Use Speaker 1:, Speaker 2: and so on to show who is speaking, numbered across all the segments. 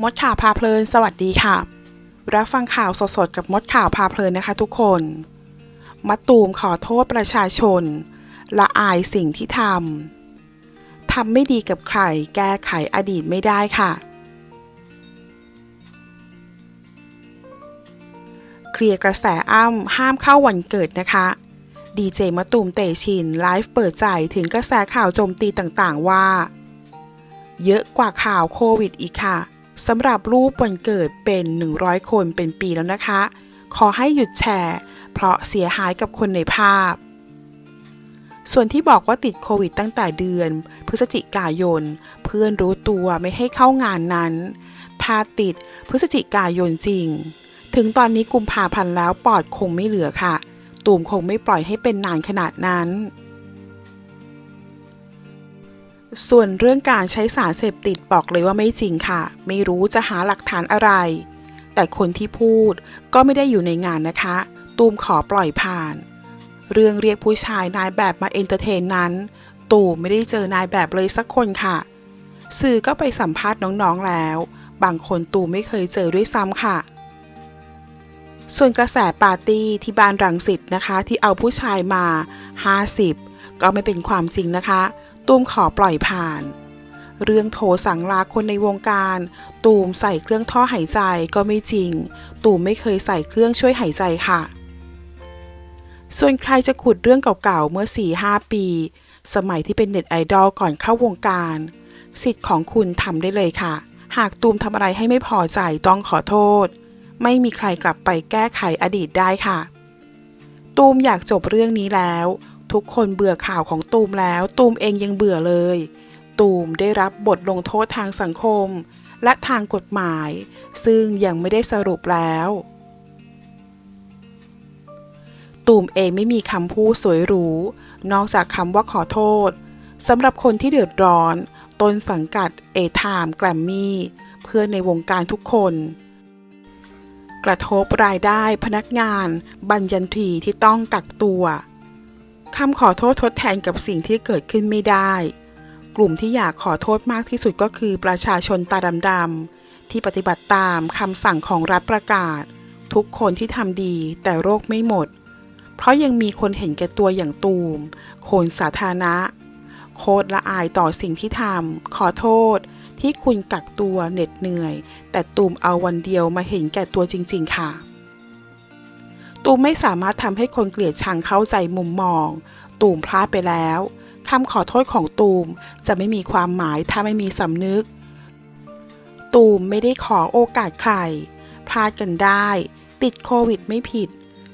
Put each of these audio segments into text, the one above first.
Speaker 1: มดข่าวพาเพลิน สวัสดีค่ะ รับฟังข่าวสดๆ กับมดข่าวพาเพลินนะคะทุกคนมะตูมขอโทษประชาชน ละอายสิ่งที่ทำ ทำไม่ดีกับใคร แก้ไขอดีตไม่ได้ค่ะ เคลียร์กระแสอ้ำห้ามเข้าวันเกิดนะคะ ดีเจมะตูมเตชินไลฟ์เปิดใจถึงกระแสข่าวโจมตีต่างๆว่า เยอะกว่าข่าวโควิดอีกค่ะ สำหรับรูปวันเกิดเป็น 100 คนเป็นปีแล้วนะคะ ขอให้หยุดแชร์ เพราะเสียหายกับคนในภาพ ส่วนที่บอกว่าติดโควิดตั้งแต่เดือน พฤศจิกายน เพื่อนรู้ตัวไม่ให้เข้างานนั้นถ้าติดพฤศจิกายนจริง ถึงตอนนี้กุมภาพันธ์แล้วปอดคงไม่เหลือค่ะ ตูมคงไม่ปล่อยให้เป็นนานขนาดนั้น ส่วนเรื่องการใช้สารเสพติดบอกเลยว่าไม่จริงค่ะ ไม่รู้จะหาหลักฐานอะไร แต่คนที่พูดก็ไม่ได้อยู่ในงานนะคะ ตูมขอปล่อยผ่าน เรื่องเรียกผู้ชายนายแบบมาเอนเตอร์เทนนั้น ตูมไม่ได้เจอนายแบบเลยสักคนค่ะ สื่อก็ไปสัมภาษณ์น้องๆแล้ว บางคนตูมไม่เคยเจอด้วยซ้ำค่ะ ส่วนกระแสปาร์ตี้ที่บ้านรังสิตนะคะ ที่เอาผู้ชายมา 50 ก็ไม่เป็นความจริงนะคะ ตูมขอปล่อยผ่าน เรื่องโทรสั่งลาคนในวงการ ตูมใส่เครื่องท่อหายใจก็ไม่จริง ตูมไม่เคยใส่เครื่องช่วยหายใจค่ะ ส่วนใครจะขุดเรื่องเก่าๆเมื่อ 4-5 ปี สมัยที่เป็นเน็ตไอดอลก่อนเข้าวงการ สิทธิ์ของคุณทำได้เลยค่ะ หากตูมทำอะไรให้ไม่พอใจต้องขอโทษ ไม่มีใครกลับไปแก้ไขอดีตได้ค่ะ ตูมอยากจบเรื่องนี้แล้ว ทุกคนเบื่อข่าวของตูมแล้ว ตูมเองยังเบื่อเลย ตูมได้รับบทลงโทษทางสังคม และทางกฎหมาย ซึ่งยังไม่ได้สรุปแล้ว ตูมเองไม่มีคำพูดสวยหรู นอกจากคำว่าขอโทษสำหรับคนที่เดือดร้อน ต้นสังกัดเอทามแกรมมี่ เพื่อนในวงการทุกคน กระทบรายได้พนักงาน บัญญันทีที่ต้องกักตัว คำขอโทษทดแทนกับสิ่งที่เกิดขึ้นไม่ได้ กลุ่มที่อยากขอโทษมากที่สุดก็คือประชาชนตาดำๆที่ปฏิบัติตามคำสั่งของรัฐประกาศ ทุกคนที่ทำดีแต่โรคไม่หมด เพราะยังมีคนเห็นแก่ตัวอย่างตูม คนสาธารณะ โคตรละอายต่อสิ่งที่ทำขอโทษที่คุณกักตัวเหน็ดเหนื่อย แต่ตูมเอาวันเดียวมาเห็นแก่ตัวจริง ๆ ค่ะ ตูมไม่สามารถทำให้คนเกลียดชังเข้าใจมุมมอง ตูมพลาดไปแล้วคำขอโทษของตูมจะไม่มีความหมายถ้าไม่มีสำนึก ตูมไม่ได้ขอโอกาสใคร พลาดกันได้ ติดโควิดไม่ผิด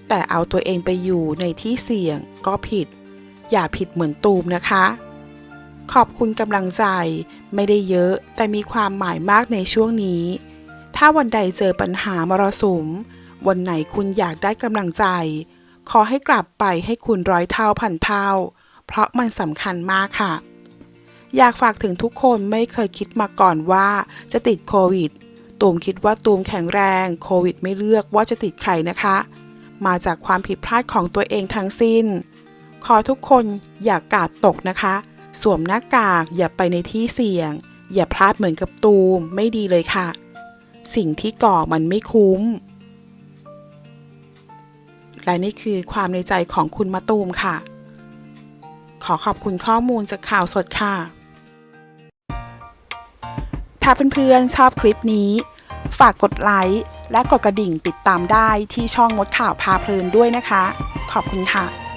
Speaker 1: แต่เอาตัวเองไปอยู่ในที่เสี่ยงก็ผิด อย่าผิดเหมือนตูมนะคะ ขอบคุณกำลังใจไม่ได้เยอะแต่มีความหมายมากในช่วงนี้ ถ้าวันใดเจอปัญหามรสุม วันไหนคุณอยากได้กำลังใจ ขอให้กลับไปให้คุณร้อยเท่าพันเท่า เพราะมันสำคัญมากค่ะ อยากฝากถึงทุกคนไม่เคยคิดมาก่อนว่าจะติดโควิด ตูมคิดว่าตูมแข็งแรง โควิดไม่เลือกว่าจะติดใครนะคะ มาจากความผิดพลาดของตัวเองทั้งสิ้น ขอทุกคนอย่ากาดตกนะคะ สวมหน้ากากอย่าไปในที่เสี่ยง อย่าพลาดเหมือนกับตูมไม่ดีเลยค่ะ สิ่งที่ก่อมันไม่คุ้ม และนี่คือความในใจของคุณมะตูมค่ะ ขอขอบคุณข้อมูลจากข่าวสดค่ะ ถ้าเพื่อนๆชอบคลิปนี้ ฝากกดไลค์และกดกระดิ่งติดตามได้ที่ช่องมดข่าวพาเพลินด้วยนะคะ ขอบคุณค่ะ